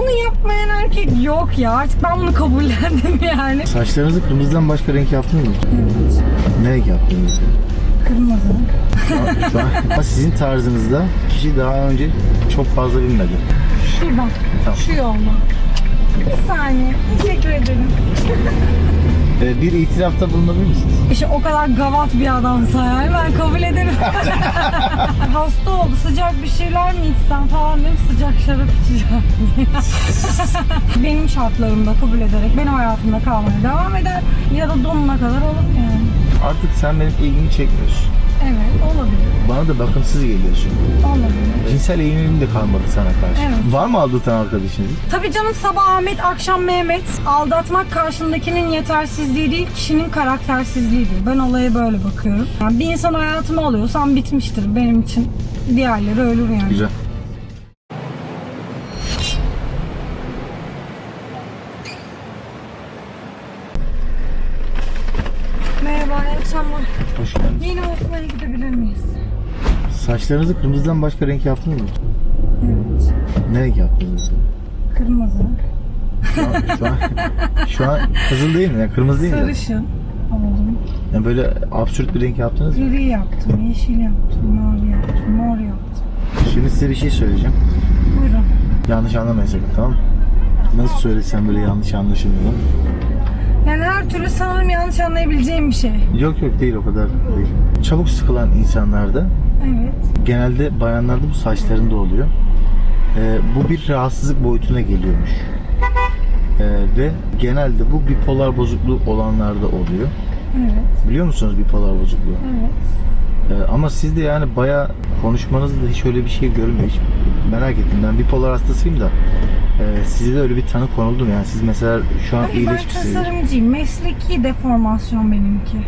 bunu yapmayan erkek yok ya. Artık ben bunu kabullendim yani. Saçlarınızı kırmızıdan başka renk yaptınız mı? Evet. Ne renk yaptınız? Kırmızı. Şu an, şu an ama sizin tarzınızda kişi daha önce çok fazla bilmedi. Şuradan. Tamam. Şu yolda. Bir saniye. Teşekkür ederim. Ee, bir itirafta bulunabilir misiniz? İşte o kadar gavat bir adamsa yani ben kabul ederim. Hasta oldu sıcak bir şeyler mi içsem falan dedim sıcak şarap içeceğim. benim şartlarımda kabul ederek benim hayatımda kalmaya devam eder ya da donuna kadar olur yani. Artık sen benim ilgimi çekmiyorsun. Evet olabilir. Bana da bakımsız geliyorsun. Olabilir. Cinsel eğilimim de kalmadı sana karşı. Evet. Var mı aldatan arkadaşınız? Tabii canım sabah Ahmet, akşam Mehmet. Aldatmak karşındakinin yetersizliği değil, kişinin karaktersizliğidir. Ben olaya böyle bakıyorum. Yani bir insan hayatıma alıyorsam bitmiştir benim için. Diğerleri ölür yani. Güzel. Merhaba, iyi akşamlar. Hoş geldiniz. Yeni Osman'a gidebilir miyiz? Saçlarınızı kırmızıdan başka renk yaptınız mı? Evet. Ne renk yaptınız? Kırmızı. Şu an, şu an, şu an kızıl değil mi? Yani kırmızı değil mi? Sarışın. Oldum. Yani böyle absürt bir renk yaptınız mı? Gri yaptım, yeşil yaptım, mavi yaptım, mor yaptım. Şimdi size bir şey söyleyeceğim. Buyurun. Yanlış anlamayın sakın tamam mı? Nasıl söylesem böyle yanlış anlaşılmıyor. Her türlü sanırım yanlış anlayabileceğim bir şey. Yok yok değil o kadar değil. Çabuk sıkılan insanlarda Evet. genelde bayanlarda bu saçlarında oluyor. Ee, bu bir rahatsızlık boyutuna geliyormuş. Ee, ve genelde bu bipolar bozukluğu olanlarda oluyor. Evet. Biliyor musunuz bipolar bozukluğu? Evet. Ee, ama siz de yani baya konuşmanızda hiç öyle bir şey görünmüyor. Hiç merak ettim. Ben bipolar hastasıyım da e, size de öyle bir tanı konuldu mu? Yani siz mesela şu an Hayır, ben iyileşmişsiniz. tasarımcıyım. Mesleki deformasyon benimki.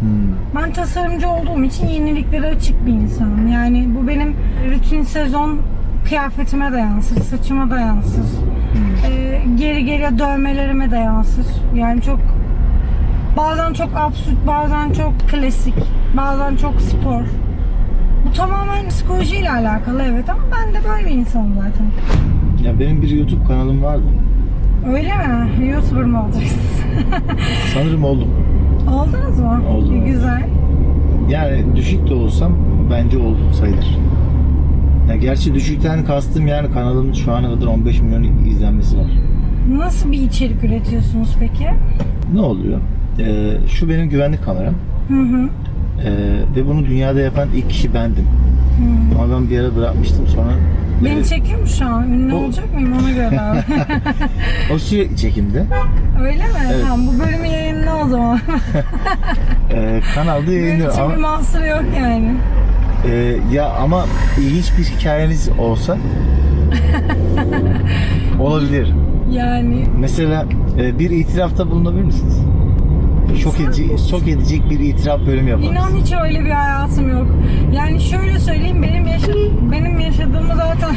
Hmm. Ben tasarımcı olduğum için yeniliklere açık bir insanım. Yani bu benim rutin sezon kıyafetime de yansır, saçıma da yansır. Ee, geri geriye dövmelerime de yansır. Yani çok bazen çok absürt, bazen çok klasik, bazen çok spor. Bu tamamen psikolojiyle alakalı evet ama ben de böyle bir insanım zaten. Ya benim bir YouTube kanalım vardı. Öyle mi? YouTuber mı olacaksınız? Sanırım oldum. Oldunuz mu? Oldum. Güzel. Yani düşük de olsam bence oldum sayılır. Ya gerçi düşükten kastım yani kanalımın şu ana kadar 15 milyon izlenmesi var. Nasıl bir içerik üretiyorsunuz peki? Ne oluyor? Ee, şu benim güvenlik kameram. Hı hı. Ee, ve bunu dünyada yapan ilk kişi bendim. hı. Ama ben bir ara bırakmıştım sonra Beni e, çekiyor mu şu an? Ünlü O- olacak mıyım ona göre abi. o sürekli çekimde. Öyle mi? Evet. Tamam bu bölümü yayınla o zaman. Ee, kanalda Benim yayınlıyor için bir ama mahsur yok yani. e, ya ama ilginç bir hikayeniz olsa olabilir. Yani Mesela e, bir itirafta bulunabilir misiniz? Şok edici, şok edecek bir itiraf bölümü yaparız. inan hiç öyle bir hayatım yok. Yani şöyle söyleyeyim benim yaşa benim yaşadığımı zaten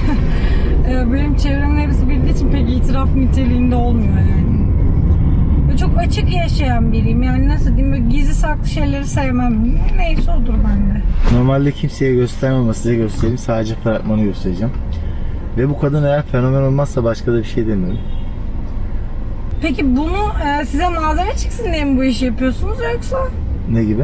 e, benim çevremin hepsi bildiği için pek itiraf niteliğinde olmuyor yani. Çok açık yaşayan biriyim. Yani nasıl diyeyim böyle gizli saklı şeyleri sevmem. Neyse odur bende. Normalde kimseye göstermem ama size göstereyim. Sadece fragmanı göstereceğim. Ve bu kadın eğer fenomen olmazsa başka da bir şey demiyorum. Peki bunu e, size malzeme çıksın diye mi bu işi yapıyorsunuz yoksa? Ne gibi?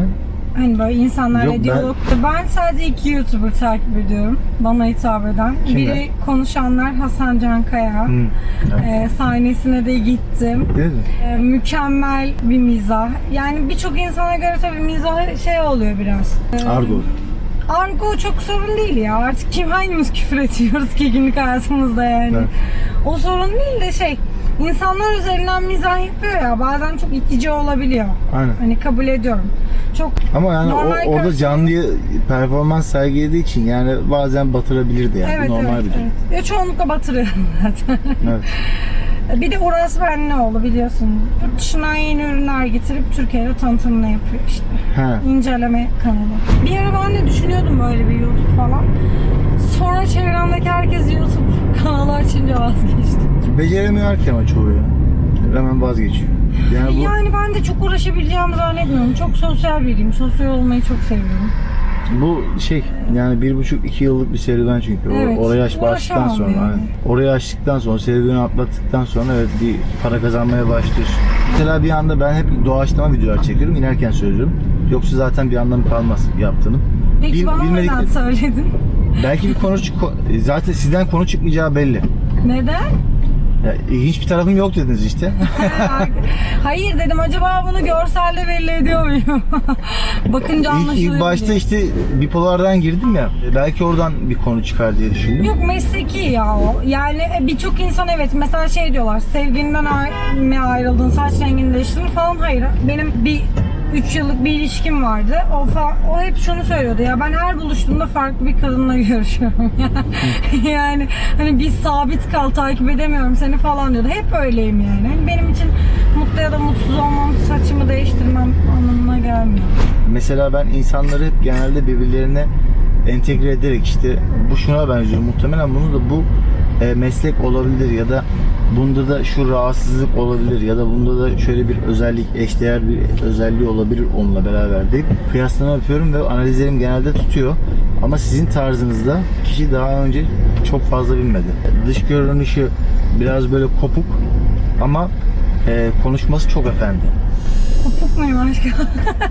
Hani böyle insanlarla Yok, ben- diyalog. Ben... sadece iki YouTuber takip ediyorum. Bana hitap eden. Kimler? Biri konuşanlar Hasan Can Kaya. Hı. Evet. E, sahnesine de gittim. E, mükemmel bir mizah. Yani birçok insana göre tabii mizah şey oluyor biraz. E, Argo. Argo çok sorun değil ya. Artık kim hangimiz küfür ediyoruz ki günlük hayatımızda yani. Evet. O sorun değil de şey insanlar üzerinden mizah yapıyor ya bazen çok itici olabiliyor. Aynen. Hani kabul ediyorum. Çok Ama yani o, orada karşı- canlıya performans sergilediği için yani bazen batırabilirdi yani. evet Bu normal evet, bir durum. evet. Ya çoğunlukla batırıyorum zaten. Evet. bir de Uras Benlioğlu biliyorsun. Yurt dışından yeni ürünler getirip Türkiye'de tanıtımını yapıyor işte. Ha. İnceleme kanalı. Bir ara ben de düşünüyordum böyle bir YouTube falan. Sonra çevremdeki herkes YouTube kanalı açınca vazgeçtim. Beceremiyor ki ama çoğu ya. Hemen vazgeçiyor. Yani bu Yani ben de çok uğraşabileceğimi zannetmiyorum. Çok sosyal biriyim. Sosyal olmayı çok seviyorum. Bu şey yani bir buçuk iki yıllık bir serüven çünkü. O- Evet, Orayı uğraşamam açtıktan sonra. yani. hani orayı açtıktan sonra serüveni atlattıktan sonra evet bir para kazanmaya başlıyorsun. Mesela bir anda ben hep doğaçlama videolar çekiyorum. inerken söylüyorum. Yoksa zaten bir anlamı kalmaz yaptığının. Peki Bil- bana bilmedik- neden söyledin? Belki bir konu çık zaten sizden konu çıkmayacağı belli. Neden? Ya, ilginç bir tarafım yok dediniz işte. Hayır dedim acaba bunu görselde belli ediyor muyum? Bakınca ilk, anlaşılıyor. ilk başta diye. işte bipolardan girdim ya. Belki oradan bir konu çıkar diye düşündüm. Yok mesleki ya o. Yani e, birçok insan evet mesela şey diyorlar sevgilinden mi ayrıldın saç rengini değiştirdin falan hayır. Benim bir 3 yıllık bir ilişkim vardı. O o hep şunu söylüyordu ya ben her buluştuğumda farklı bir kadınla görüşüyorum. yani hani bir sabit kal takip edemiyorum seni falan diyordu. Hep öyleyim yani. Hani benim için mutlu ya da mutsuz olmam saçımı değiştirmem anlamına gelmiyor. Mesela ben insanları hep genelde birbirlerine entegre ederek işte bu şuna benziyor. Muhtemelen bunu da bu e, meslek olabilir ya da bunda da şu rahatsızlık olabilir ya da bunda da şöyle bir özellik eşdeğer bir özelliği olabilir onunla beraber deyip kıyaslama yapıyorum ve analizlerim genelde tutuyor. Ama sizin tarzınızda kişi daha önce çok fazla bilmedi. Dış görünüşü biraz böyle kopuk ama e, konuşması çok efendi. Kopuk muyum aşkım?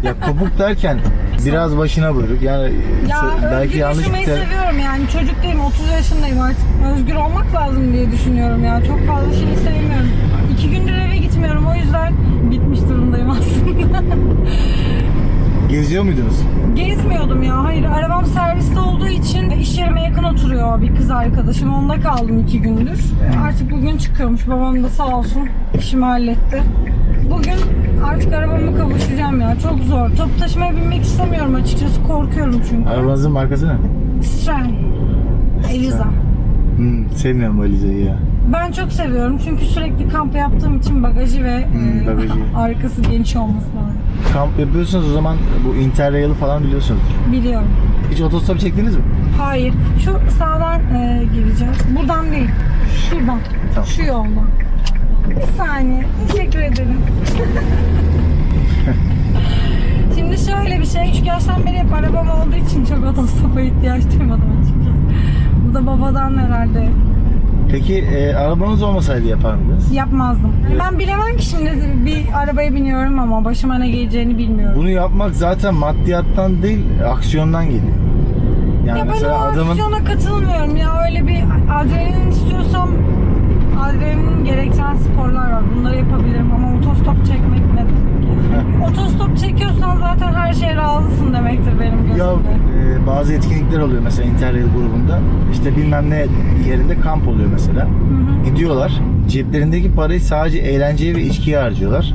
Ya kopuk derken biraz başına buyruk. Yani Ya sö- belki yanlış bir ter- seviyorum yani çocuk değilim 30 yaşındayım artık özgür olmak lazım diye düşünüyorum ya çok fazla şey sevmiyorum. İki gündür eve gitmiyorum o yüzden bitmiş durumdayım aslında. Geziyor muydunuz? Gezmiyordum ya hayır arabam serviste olduğu için iş yerime yakın oturuyor bir kız arkadaşım onda kaldım iki gündür. Artık bugün çıkıyormuş babam da sağ olsun işimi halletti. Bugün artık arabamı kavuşacağım ya çok zor. Top taşımaya binmek istemiyorum açıkçası korkuyorum çünkü. Arabanızın markası ne? Stren. Eliza. Hmm, sevmiyorum Aliza'yı ya. Ben çok seviyorum çünkü sürekli kamp yaptığım için bagajı ve Hmm, e, bagajı. arkası geniş olması lazım. Kamp yapıyorsunuz o zaman bu Interrail'ı falan biliyorsunuzdur. Biliyorum. Hiç otostop çektiniz mi? Hayır. Şu sağdan e, gireceğiz. Buradan değil. Şuradan. Tamam. Şu yoldan. Bir saniye. Teşekkür ederim. Şimdi şöyle bir şey. Küçük yaştan beri hep arabam olduğu için çok otostopa ihtiyaç duymadım açıkçası. Bu da babadan herhalde Peki e, arabanız olmasaydı yapar mıydınız? yapmazdım. Evet. Ben bilemem ki şimdi bir arabaya biniyorum ama başıma ne geleceğini bilmiyorum. Bunu yapmak zaten maddiyattan değil aksiyondan geliyor. Yani ya ben o adamın aksiyona katılmıyorum ya öyle bir adrenalin istiyorsam adrenalin gerektiren sporlar var bunları yapabilirim ama otostop çekmek ne demek otostop çekiyorsan zaten her şeye razısın demektir benim gözümde. Ya e, bazı etkinlikler oluyor mesela Interrail grubunda. İşte bilmem ne yerinde kamp oluyor mesela. Hı hı, Gidiyorlar. Ceplerindeki parayı sadece eğlenceye ve içkiye harcıyorlar.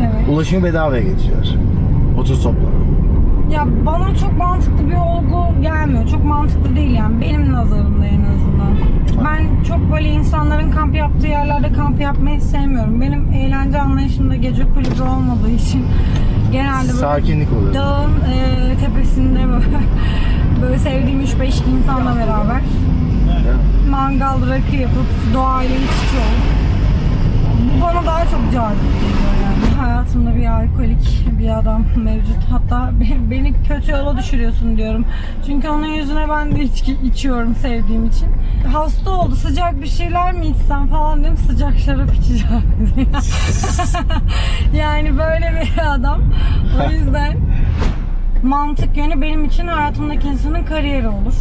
evet. Ulaşımı bedavaya getiriyorlar. Otostopla. Ya bana çok mantıklı bir olgu gelmiyor. Çok mantıklı değil yani benim nazarımda çok böyle insanların kamp yaptığı yerlerde kamp yapmayı sevmiyorum. Benim eğlence anlayışımda gece kulübü olmadığı için genelde böyle Sakinlik oluyor. dağın e, tepesinde böyle, böyle sevdiğim 3-5 insanla beraber mangal rakı yapıp doğayla iç içe olup bu bana daha çok cazip geliyor. Hayatımda bir alkolik bir adam mevcut. Hatta be- beni kötü yola düşürüyorsun diyorum. Çünkü onun yüzüne ben de içki içiyorum sevdiğim için. Hasta oldu sıcak bir şeyler mi içsem falan dedim sıcak şarap içeceğim. yani böyle bir adam. O yüzden mantık yönü benim için hayatımdaki insanın kariyeri olur.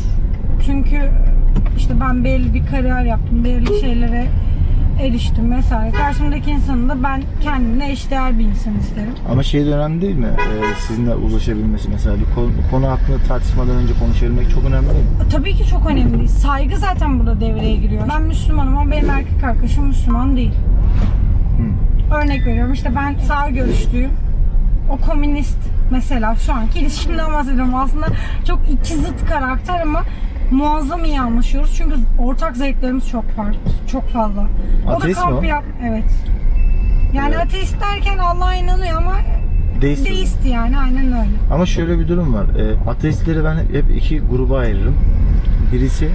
Çünkü işte ben belli bir kariyer yaptım, belli şeylere eriştim vesaire. Karşımdaki insanın da ben kendine eşdeğer bir insan isterim. Ama şey de önemli değil mi? Ee, sizinle uzlaşabilmesi mesela bir konu, konu hakkında tartışmadan önce konuşabilmek çok önemli değil mi? Tabii ki çok önemli. Saygı zaten burada devreye giriyor. Ben Müslümanım ama benim erkek arkadaşım Müslüman değil. Örnek veriyorum işte ben sağ görüşlüyüm. O komünist mesela şu anki ilişkimden bahsediyorum. Aslında çok iki zıt karakter ama muazzam iyi anlaşıyoruz. Çünkü ortak zevklerimiz çok farklı. Çok fazla. Ateist o da mi kamp o? yap evet. Yani Evet. ateist derken Allah'a inanıyor ama Deist. deist yani aynen öyle. Ama şöyle bir durum var. Ee, ateistleri ben hep iki gruba ayırırım. Birisi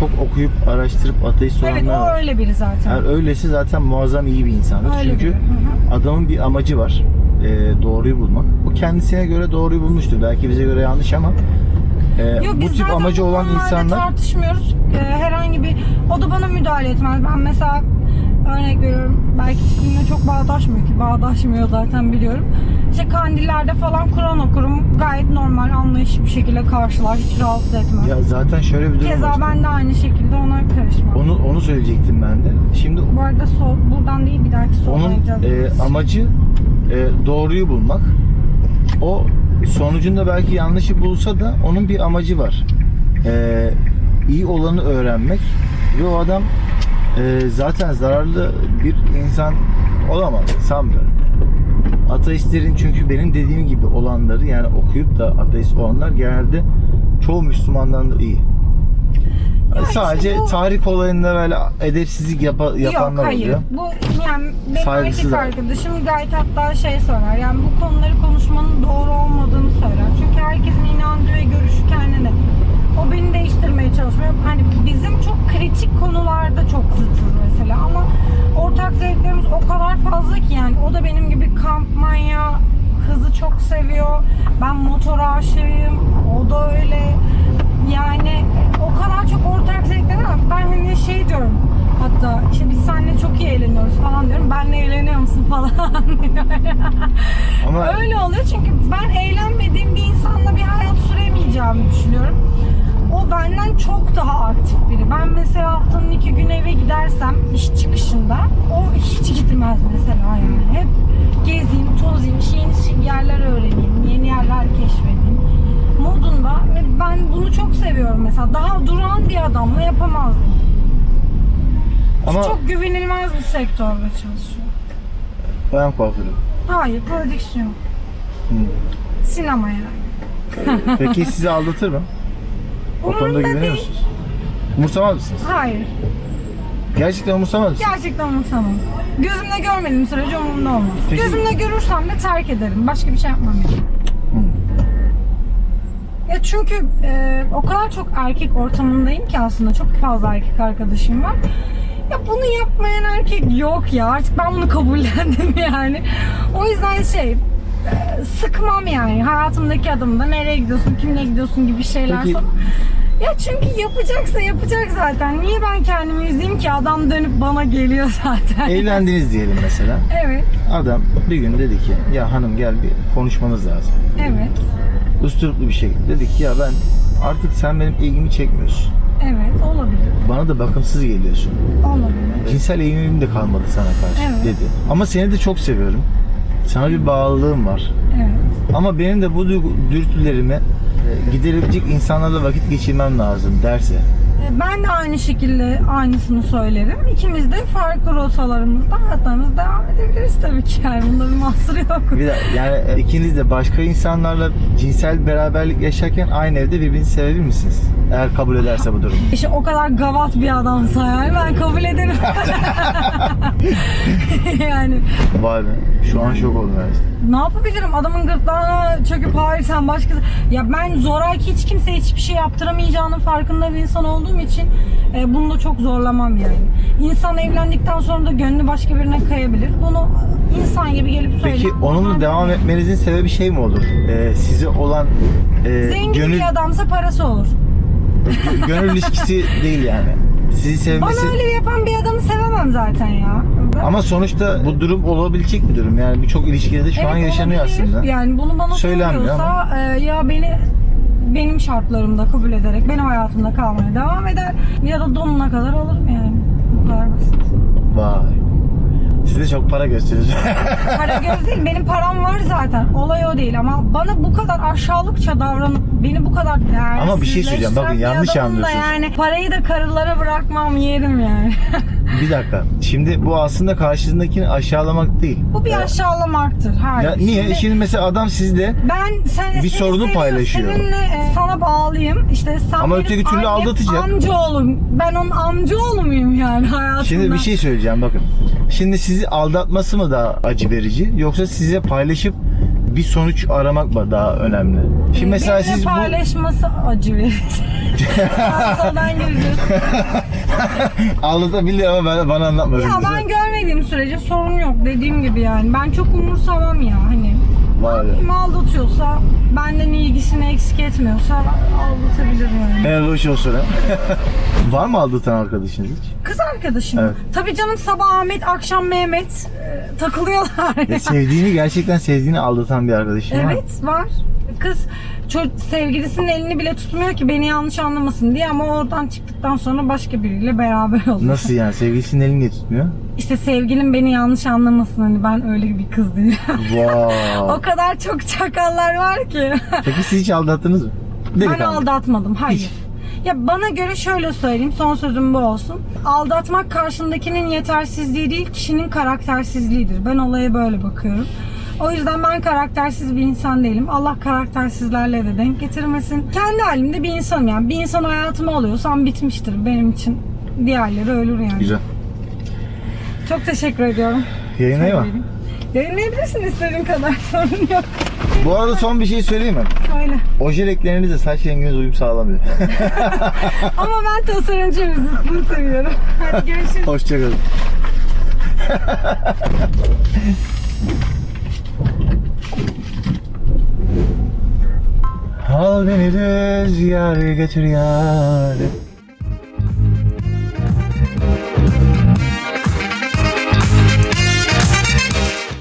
çok okuyup araştırıp ateist Evet olanlar o var. öyle biri zaten. Eğer öylesi zaten muazzam iyi bir insandır. Öyle Çünkü biri. Hı hı. adamın bir amacı var. e, doğruyu bulmak. Bu kendisine göre doğruyu bulmuştur. Belki bize göre yanlış ama e, Yok, bu tip amacı olan insanlar tartışmıyoruz. Ee, herhangi bir o da bana müdahale etmez. Ben mesela örnek veriyorum. Belki sizinle çok bağdaşmıyor ki. Bağdaşmıyor zaten biliyorum. İşte kandillerde falan Kur'an okurum. Gayet normal, anlayışlı bir şekilde karşılar. Hiç rahatsız etmez. ya zaten şöyle bir durum Keza var. ben de aynı şekilde ona karışmam. Onu onu söyleyecektim ben de. Şimdi Bu arada sol, buradan değil bir dahaki soldan onun e, amacı e, doğruyu bulmak. O sonucunda belki yanlışı bulsa da onun bir amacı var. E, iyi olanı öğrenmek ve o adam e, zaten zararlı bir insan olamaz sanmıyorum. Ateistlerin çünkü benim dediğim gibi olanları yani okuyup da ateist olanlar genelde çoğu Müslümandan da iyi. Ya işte Sadece bu- tarih olayında böyle edepsizlik yapa- yapanlar Yok hayır. oluyor. Bu yani benim erkek arkadaşım gayet hatta şey söyler. Yani bu konuları konuşmanın doğru olmadığını söyler. Çünkü herkesin inandığı ve görüşü kendine. O beni değiştirmeye çalışmıyor. Hani bizim çok kritik konularda çok zıtız mesela ama ortak zevklerimiz o kadar fazla ki yani o da benim gibi kamp manyağı hızı çok seviyor. Ben motor aşığıyım. O da öyle. Yani o kadar çok ortak zevkler var. Ben hani şey diyorum. Hatta işte biz seninle çok iyi eğleniyoruz falan diyorum. Benle eğleniyor musun falan diyor. Ama Öyle oluyor çünkü ben eğlenmediğim bir insanla bir hayat süremeyeceğimi düşünüyorum. O benden çok daha aktif biri. Ben mesela haftanın iki gün eve gidersem iş çıkışında o hiç gitmez mesela yani. Hep gezeyim, tozayım, yeni yerler öğreneyim, yeni yerler keşfedeyim modunda ve ben bunu çok seviyorum mesela. Daha duran bir adamla yapamazdım. ama Çok güvenilmez bir sektörde çalışıyor. ben kuaförüm. Hayır, prodüksiyon. Hı. Sinema yani. Peki sizi aldatır mı? O konuda Umurumda güveniyor değil. musunuz? Umursamaz mısınız? Hayır. Gerçekten umursamaz mısınız? Gerçekten umursamam. Gözümle görmediğim sürece umurumda olmaz. Peki- Gözümle görürsem de terk ederim. Başka bir şey yapmam. yani. Ya çünkü e, o kadar çok erkek ortamındayım ki aslında çok fazla erkek arkadaşım var. Ya bunu yapmayan erkek yok ya. Artık ben bunu kabullendim yani. O yüzden şey e, sıkmam yani. Hayatımdaki adamı da nereye gidiyorsun, kimle gidiyorsun gibi şeyler Peki-. Ya çünkü yapacaksa yapacak zaten. Niye ben kendimi üzeyim ki adam dönüp bana geliyor zaten. Evlendiniz diyelim mesela. Evet, Adam bir gün dedi ki ya hanım gel bir konuşmamız lazım. evet, Usturuplu bir şey. Dedi ki ya ben artık sen benim ilgimi çekmiyorsun. evet olabilir. Bana da bakımsız geliyorsun. Olabilir. Cinsel eğilimim de kalmadı sana karşı Evet. dedi. Ama seni de çok seviyorum. Sana bir bağlılığım var. Evet. Ama benim de bu duygu- dürtülerimi e, giderebilecek insanlarla vakit geçirmem lazım derse. Ben de aynı şekilde aynısını söylerim. İkimiz de farklı rotalarımızda hayatlarımızı devam edebiliriz tabii ki. Yani bunda bir mahsur yok. Bir de yani e, ikiniz de başka insanlarla cinsel beraberlik yaşarken aynı evde birbirinizi sevebilir misiniz? Eğer kabul ederse bu durum. İşte o kadar gavat bir adamsa yani ben kabul ederim. yani Vay be. Şu an şok oldum yani. ne yapabilirim? Adamın gırtlağına çöküp hayır sen başka... Ya ben zoraki hiç kimseye hiçbir şey yaptıramayacağının farkında bir insan olduğum için e, bunu da çok zorlamam yani. İnsan evlendikten sonra da gönlü başka birine kayabilir. Bunu insan gibi gelip söyleyip... Peki onunla devam etmenizin sebebi şey mi olur? Ee, size olan e, Zengin gönül, bir adamsa parası olur. gönül ilişkisi değil yani. Sizi sevmesi... Bana öyle yapan bir adamı sevemem zaten ya. Ama sonuçta bu durum olabilecek bir durum. Yani birçok ilişkide de şu an Evet, yaşanıyor olabilir. aslında. Yani bunu bana Söylenmiyor söylüyorsa e, ya beni benim şartlarımda kabul ederek benim hayatımda kalmaya devam eder ya da donuna kadar alırım yani. Bu kadar basit. Vay. Siz de çok para gösteriyorsunuz. Para göz değil benim param var zaten olay o değil ama bana bu kadar aşağılıkça davranıp beni bu kadar değersizleştiren Ama bir şey söyleyeceğim, bakın bir yanlış adamın da anlıyorsunuz. yani parayı da karılara bırakmam yerim yani. bir dakika. Şimdi bu aslında karşısındakini aşağılamak değil. bu bir Ya- aşağılamaktır. Hayır. Ya niye? Şimdi, mesela adam sizde Ben sen Bir seni sorunu seviyorum, paylaşıyor. Seninle e, sana bağlıyım. İşte sen Ama benim öteki türlü annem, aldatacak. Amcaoğlum. Ben onun amcaoğlu muyum yani hayatımda? Şimdi bir şey söyleyeceğim bakın. Şimdi sizi aldatması mı daha acı verici yoksa size paylaşıp bir sonuç aramak mı daha önemli? Şimdi mesela Benimle siz bu paylaşması acı verici. Sağ soldan gireceğiz. aldatabilir ama ben, bana anlatmadın. ya ben görmek istemediğim sürece sorun yok dediğim gibi yani. Ben çok umursamam ya hani. Var ya. Kim aldatıyorsa, benden ilgisini eksik etmiyorsa aldatabilir yani. Helal hoş olsun ha. Var mı aldatan arkadaşınız hiç? Kız arkadaşım. Evet. Tabii canım sabah Ahmet, akşam Mehmet e, takılıyorlar. Ya sevdiğini gerçekten sevdiğini aldatan bir arkadaşın var mı? Evet var. Kız sevgilisinin elini bile tutmuyor ki beni yanlış anlamasın diye ama oradan çıktıktan sonra başka biriyle beraber oluyor. Nasıl yani? Sevgilisinin elini niye tutmuyor? İşte sevgilim beni yanlış anlamasın hani ben öyle bir kız değilim. o Wow. kadar çok çakallar var ki. Peki siz hiç aldattınız mı? ben Delikanlı. aldatmadım hayır. Hiç. Ya bana göre şöyle söyleyeyim son sözüm bu olsun. Aldatmak karşındakinin yetersizliği değil kişinin karaktersizliğidir. Ben olaya böyle bakıyorum. O yüzden ben karaktersiz bir insan değilim. Allah karaktersizlerle de denk getirmesin. Kendi halimde bir insanım yani. Bir insan hayatıma alıyorsam bitmiştir benim için. Diğerleri ölür yani. Güzel. Çok teşekkür ediyorum. Yayınlayayım mı? Yayınlayabilirsin istediğin kadar sorun yok. Bu arada son bir şey söyleyeyim mi? Öyle. Oje renkleriniz saç renginiz uyum sağlamıyor. Ama ben tasarımcıyım. Zıttını seviyorum. Hadi görüşürüz. Hoşçakalın. Al beni rüzgar götür yâre